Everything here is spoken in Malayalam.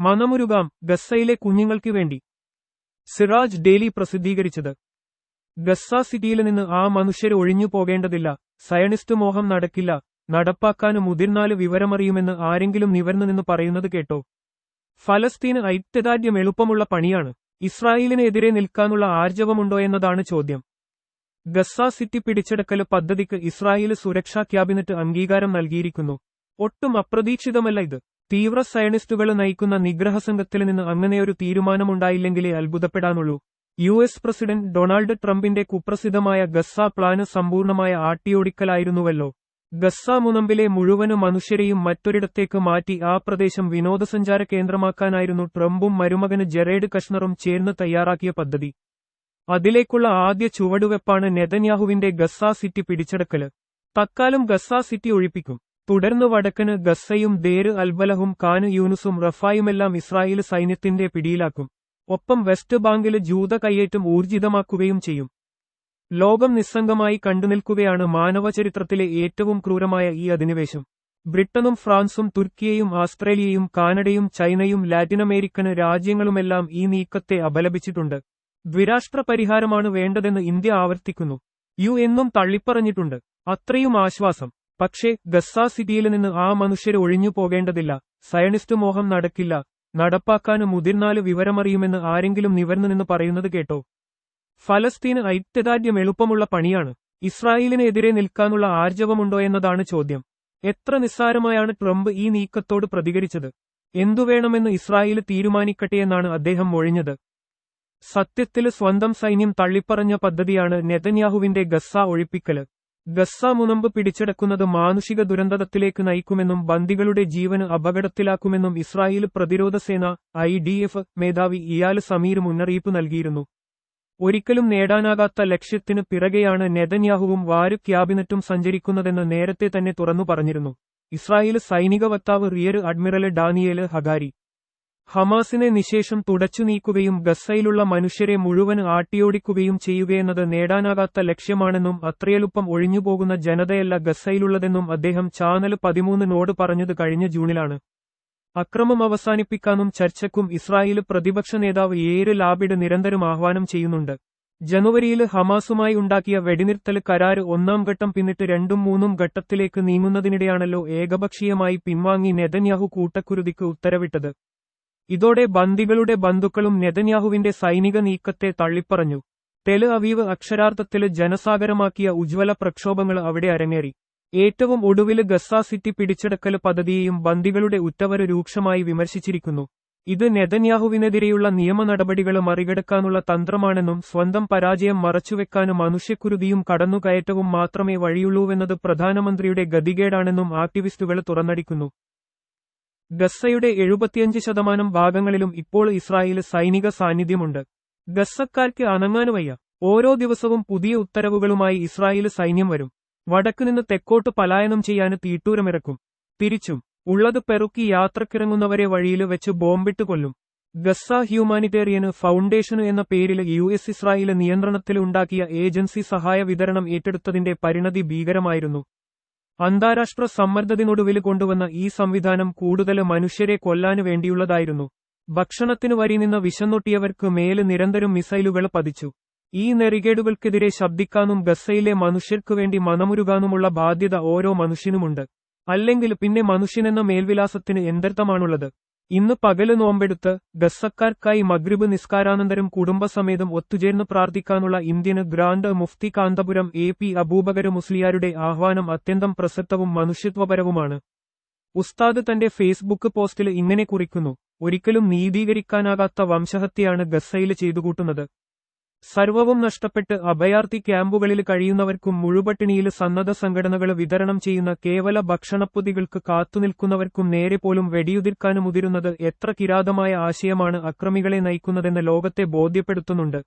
മനമുരുകാം ഗസ്സയിലെ കുഞ്ഞുങ്ങൾക്കു വേണ്ടി. സിറാജ് ഡെയിലി പ്രസിദ്ധീകരിച്ചത്. ഗസ്സ സിറ്റിയിൽ നിന്ന് ആ മനുഷ്യർ ഒഴിഞ്ഞു പോകേണ്ടതില്ല സയണിസ്റ്റ് മോഹം നടക്കില്ല നടപ്പാക്കാനും മുതിർന്നാൽ വിവരമറിയുമെന്ന് ആരെങ്കിലും നിവർന്നു നിന്ന് പറയുന്നത് കേട്ടോ. ഫലസ്തീന് ഐക്യദാർഢ്യം എളുപ്പമുള്ള പണിയാണ് ഇസ്രായേലിനെതിരെ നിൽക്കാനുള്ള ആർജവമുണ്ടോ എന്നതാണ് ചോദ്യം. ഗസ്സ സിറ്റി പിടിച്ചെടുക്കൽ പദ്ധതിക്ക് ഇസ്രായേൽ സുരക്ഷാ ക്യാബിനറ്റ് അംഗീകാരം നൽകിയിരിക്കുന്നു. ഒട്ടും അപ്രതീക്ഷിതമല്ല ഇത്. തീവ്ര സയണിസ്റ്റുകൾ നയിക്കുന്ന നിഗ്രഹ സംഘത്തിൽ നിന്ന് അങ്ങനെയൊരു തീരുമാനമുണ്ടായില്ലെങ്കിലേ അത്ഭുതപ്പെടാനുള്ളൂ. യു എസ് പ്രസിഡന്റ് ഡൊണാൾഡ് ട്രംപിന്റെ കുപ്രസിദ്ധമായ ഗസ്സ പ്ലാന് സമ്പൂർണമായ ആട്ടിയോടിക്കലായിരുന്നുവല്ലോ. ഗസ്സ മുനമ്പിലെ മുഴുവനും മനുഷ്യരെയും മറ്റൊരിടത്തേക്ക് മാറ്റി ആ പ്രദേശം വിനോദസഞ്ചാര കേന്ദ്രമാക്കാനായിരുന്നു ട്രംപും മരുമകന് ജെറേഡ് കഷ്ണറും ചേർന്ന് തയ്യാറാക്കിയ പദ്ധതി. അതിലേക്കുള്ള ആദ്യ ചുവടുവെപ്പാണ് നെതന്യാഹുവിന്റെ ഗസ്സ സിറ്റി പിടിച്ചെടുക്കൽ. തക്കാലം ഗസ്സ സിറ്റി ഒഴിപ്പിക്കും. തുടർന്ന് വടക്കന് ഗസ്സയും ദേര് അൽബലഹും കാന് യൂനുസും റഫായുമെല്ലാം ഇസ്രായേൽ സൈന്യത്തിന്റെ പിടിയിലാക്കും. ഒപ്പം വെസ്റ്റ് ബാങ്കിലെ ജൂത കയ്യേറ്റം ഊർജിതമാക്കുകയും ചെയ്യും. ലോകം നിസ്സംഗമായി കണ്ടുനിൽക്കുകയാണ് മാനവചരിത്രത്തിലെ ഏറ്റവും ക്രൂരമായ ഈ അധിനിവേശം. ബ്രിട്ടനും ഫ്രാൻസും തുർക്കിയയും ആസ്ട്രേലിയയും കാനഡയും ചൈനയും ലാറ്റിനമേരിക്കന് രാജ്യങ്ങളുമെല്ലാം ഈ നീക്കത്തെ അപലപിച്ചിട്ടുണ്ട്. ദ്വിരാഷ്ട്ര പരിഹാരമാണ് വേണ്ടതെന്ന് ഇന്ത്യ ആവർത്തിക്കുന്നു. യു എന്നും തള്ളിപ്പറഞ്ഞിട്ടുണ്ട്. അത്രയും ആശ്വാസം. പക്ഷേ ഗസ്സ സിറ്റിയിൽ നിന്ന് ആ മനുഷ്യരെ ഒഴിഞ്ഞു പോകേണ്ടതില്ല. സയണിസ്റ്റ് മോഹം നടക്കില്ല. നടപ്പാക്കാനും മുതിർന്നാൽ വിവരമറിയുമെന്ന് ആരെങ്കിലും നിവർന്നു നിന്ന് പറയുന്നത് കേട്ടോ. ഫലസ്തീന് ഐക്യദാർഢ്യം എളുപ്പമുള്ള പണിയാണ്. ഇസ്രായേലിനെതിരെ നിൽക്കാനുള്ള ആർജവമുണ്ടോ എന്നതാണ് ചോദ്യം. എത്ര നിസ്സാരമായാണ് ട്രംപ് ഈ നീക്കത്തോട് പ്രതികരിച്ചത്? എന്തുവേണമെന്ന് ഇസ്രായേൽ തീരുമാനിക്കട്ടെ എന്നാണ് അദ്ദേഹം മൊഴിഞ്ഞത്. സത്യത്തിൽ സ്വന്തം സൈന്യം തള്ളിപ്പറഞ്ഞ പദ്ധതിയാണ് നെതന്യാഹുവിന്റെ ഗസ്സ ഒഴിപ്പിക്കൽ. ഗസ്സ മുനമ്പ് പിടിച്ചെടുക്കുന്നത് മാനുഷിക ദുരന്തത്തിലേക്ക് നയിക്കുമെന്നും ബന്ദികളുടെ ജീവന് അപകടത്തിലാക്കുമെന്നും ഇസ്രായേൽ പ്രതിരോധ സേന ഐ ഡി എഫ് മേധാവി ഇയാൽ സമീർ മുന്നറിയിപ്പ് നൽകിയിരുന്നു. ഒരിക്കലും നേടാനാകാത്ത ലക്ഷ്യത്തിന് പിറകെയാണ് നെതന്യാഹുവും വാര് ക്യാബിനറ്റും സഞ്ചരിക്കുന്നതെന്ന് നേരത്തെ തന്നെ തുറന്നു പറഞ്ഞിരുന്നു. ഇസ്രായേൽ സൈനിക വക്താവ് റിയർ അഡ്മിറൽ ഡാനിയേൽ ഹഗാരി. ഹമാസിനെ നിശേഷം തുടച്ചുനീക്കുകയും ഗസ്സയിലുള്ള മനുഷ്യരെ മുഴുവൻ ആട്ടിയോടിക്കുകയും ചെയ്യുകയെന്നത് നേടാനാകാത്ത ലക്ഷ്യമാണെന്നും അത്രയെളുപ്പം ഒഴിഞ്ഞുപോകുന്ന ജനതയല്ല ഗസ്സയിലുള്ളതെന്നും അദ്ദേഹം ചാനൽ പതിമൂന്നിനോട് പറഞ്ഞത് കഴിഞ്ഞ ജൂണിലാണ്. അക്രമം അവസാനിപ്പിക്കാനും ചർച്ചയ്ക്കും ഇസ്രായേൽ പ്രതിപക്ഷ നേതാവ് ഏര് ലാബിഡ് നിരന്തരം ആഹ്വാനം ചെയ്യുന്നുണ്ട്. ജനുവരിയിൽ ഹമാസുമായി ഉണ്ടാക്കിയ വെടിനിർത്തൽ കരാർ ഒന്നാം ഘട്ടം പിന്നിട്ട് രണ്ടും മൂന്നും ഘട്ടത്തിലേക്ക് നീങ്ങുന്നതിനിടെയാണല്ലോ ഏകപക്ഷീയമായി പിൻവാങ്ങി നെതന്യാഹു കൂട്ടക്കുരുതിക്ക് ഉത്തരവിട്ടത്. ഇതോടെ ബന്ദികളുടെ ബന്ധുക്കളും നെതന്യാഹുവിന്റെ സൈനിക നീക്കത്തെ തള്ളിപ്പറഞ്ഞു. തെൽ അവീവ് അക്ഷരാർത്ഥത്തിൽ ജനസാഗരമാക്കിയ ഉജ്ജ്വല പ്രക്ഷോഭങ്ങൾ അവിടെ അരങ്ങേറി. ഏറ്റവും ഒടുവിൽ ഗസ്സ സിറ്റി പിടിച്ചെടുക്കൽ പദ്ധതിയെയും ബന്ദികളുടെ ഉറ്റവര് രൂക്ഷമായി വിമർശിച്ചിരിക്കുന്നു. ഇത് നെതന്യാഹുവിനെതിരെയുള്ള നിയമ നടപടികൾ മറികടക്കാനുള്ള തന്ത്രമാണെന്നും സ്വന്തം പരാജയം മറച്ചുവെക്കാനും മനുഷ്യക്കുരുതിയും കടന്നുകയറ്റവും മാത്രമേ വഴിയുള്ളൂവെന്നത് പ്രധാനമന്ത്രിയുടെ ഗതികേടാണെന്നും ആക്ടിവിസ്റ്റുകൾ തുറന്നടിക്കുന്നു. ഗസ്സയുടെ എഴുപത്തിയഞ്ച് ശതമാനം ഭാഗങ്ങളിലും ഇപ്പോൾ ഇസ്രായേൽ സൈനിക സാന്നിധ്യമുണ്ട്. ഗസ്സക്കാർക്ക് അനങ്ങാനുവയ്യ. ഓരോ ദിവസവും പുതിയ ഉത്തരവുകളുമായി ഇസ്രായേൽ സൈന്യം വരും. വടക്കുനിന്ന് തെക്കോട്ട് പലായനം ചെയ്യാൻ തീട്ടൂരമിറക്കും. തിരിച്ചും. ഉള്ളത് പെറുക്കി യാത്രക്കിറങ്ങുന്നവരെ വഴിയിൽ വെച്ച് ബോംബിട്ട് കൊല്ലും. ഗസ്സ ഹ്യൂമാനിറ്റേറിയന് ഫൌണ്ടേഷനു എന്ന പേരിൽ യു എസ് ഇസ്രായേൽ നിയന്ത്രണത്തിൽ ഉണ്ടാക്കിയ ഏജൻസി സഹായ വിതരണം ഏറ്റെടുത്തതിന്റെ പരിണതി ഭീകരമായിരുന്നു. അന്താരാഷ്ട്ര സമ്മർദ്ദത്തിനൊടുവിൽ കൊണ്ടുവന്ന ഈ സംവിധാനം കൂടുതൽ മനുഷ്യരെ കൊല്ലാനു വേണ്ടിയുള്ളതായിരുന്നു. ഭക്ഷണത്തിനു വരി നിന്ന് വിശന്നൊട്ടിയവർക്ക് മേൽ നിരന്തരം മിസൈലുകൾ പതിച്ചു. ഈ നെറികേടുകൾക്കെതിരെ ശബ്ദിക്കാനും ഗസയിലെ മനുഷ്യർക്കു വേണ്ടി മനമുരുകാനുമുള്ള ബാധ്യത ഓരോ മനുഷ്യനുമുണ്ട്. അല്ലെങ്കിൽ പിന്നെ മനുഷ്യനെന്ന മേൽവിലാസത്തിന് എന്തർത്ഥമാണുള്ളത്? ഇന്ന് പകൽ നോമ്പെടുത്ത് ഗസ്സക്കാർക്കായി മഗ്രിബ് നിസ്കാരാനന്തരം കുടുംബസമേതം ഒത്തുചേർന്ന് പ്രാർത്ഥിക്കാനുള്ള ഇന്ത്യന് ഗ്രാൻഡ് മുഫ്തി കാന്തപുരം എ പി അബൂബകര മുസ്ലിയാരുടെ ആഹ്വാനം അത്യന്തം പ്രസക്തവും മനുഷ്യത്വപരവുമാണ്. ഉസ്താദ് തന്റെ ഫേസ്ബുക്ക് പോസ്റ്റിൽ ഇങ്ങനെ കുറിക്കുന്നു ഒരിക്കലും നീതീകരിക്കാനാകാത്ത വംശഹത്യയാണ് ഗസ്സയിൽ ചെയ്തുകൂട്ടുന്നത്. സർവവും നഷ്ടപ്പെട്ട് അഭയാർത്ഥി ക്യാമ്പുകളിൽ കഴിയുന്നവർക്കും മുഴുപട്ടിണിയിൽ സന്നദ്ധ സംഘടനകൾ വിതരണം ചെയ്യുന്ന കേവല ഭക്ഷണപ്പൊതികൾക്ക് കാത്തുനിൽക്കുന്നവർക്കും നേരെ പോലും വെടിയുതിർക്കാനും മുതിരുന്നത് എത്ര കിരാതമായ ആശയമാണ് അക്രമികളെ നയിക്കുന്നതെന്ന് ലോകത്തെ ബോധ്യപ്പെടുത്തുന്നുണ്ട്.